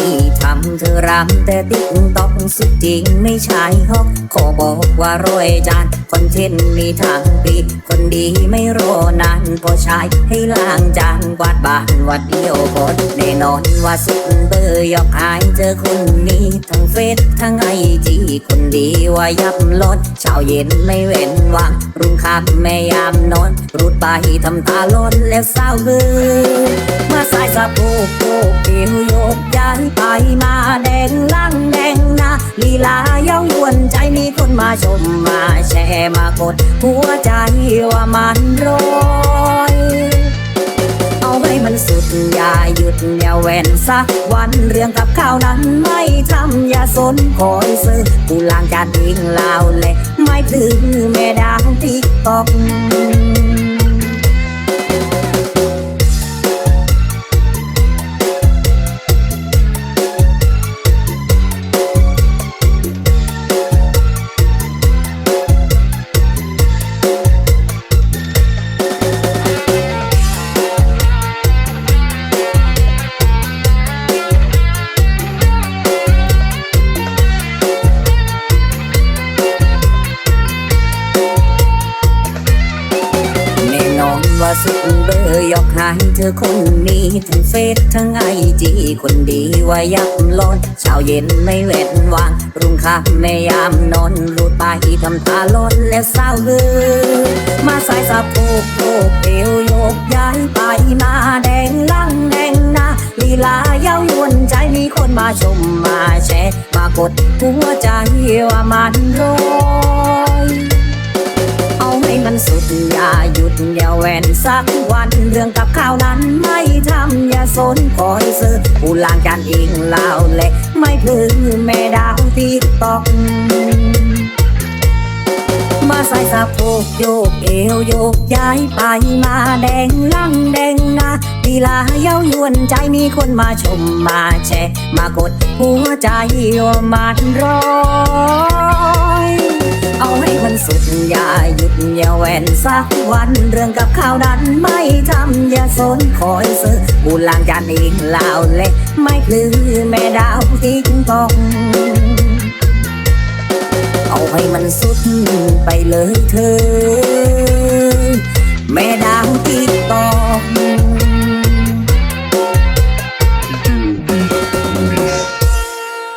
ที่ทำเธอรำแต่ติ๊กต้องสุดจริงไม่ใช่ฮอกขอบอกว่ารวยจานคอนเทนต์มีทางปี คนดีไม่รอนานพอใช้ให้ล้างจานกวาดบ้านวัดเดียวกดแน่นอนว่าสุดเบอร์ยอกหายเจอคนนี้ ทั้งเฟซทั้งไอจีคนดีว่ายับลดเช้าเย็นไม่เว้นว่างรุ่งค่ำแม่ยามนอนรูดไปทำตาล้นแล้วเศร้าเฮือมาสายสะโพกโพกเอวโยกย้าย ชมมาแชร์มากด หัวใจว่ามันร้อยเอาให้มันสุดอย่าหยุดอย่าแวนสักวันเรื่องกับข้าวนั้นไม่ทำอย่าสนคอยซื้อกูล้างจานทิ้งลาวเลยไม่ถึงแม่ดาวที่ตอก สุดเบอร์ยอกหายเธอคนนี้ ทั้งเฟซทั้งไอจีคนดีว่ายับล้นเช้าเย็นไม่เว้นว่าง รุ่งค่ำไม่ยามนอนรูดไปทำตาล้นแล้วเศร้าเฮือมาสายสะโพกโกเอวโยกย้ายไปมาแดงล่างแดงหนาลีลาเย้ายวนใจมีคนมาชมมาแชร์มากดหัวใจว่ามันร้อยเอาให้มัน สุดอย่าหยุดอย่าแวนสักวัน เรื่องกับข้าวนั้นไม่ทำอย่าสนคอยซื้อผู้ลางจานเองลาวแหละไม่พึ่งแม่ดาวติ๊กตอกมาใส่สะโพกโยกเอวโยกย้ายไปมาแดงล่งแดงนาลีลาเย้ายวนใจมีคนมาชมมาแชร์มากดหัวใจมันร้อยเอาให้มัน สุดอย่าหยุดอย่าแวนสักวัน เรื่องกับข้าวนั้นไม่ทำอย่าสนคอยซื้อบูลางจานอีกลาวเละไม่คือแม่ดาวติ๊กตองเอาให้มันสุดไปเลยเธอ แม่ดาวติ๊กตอง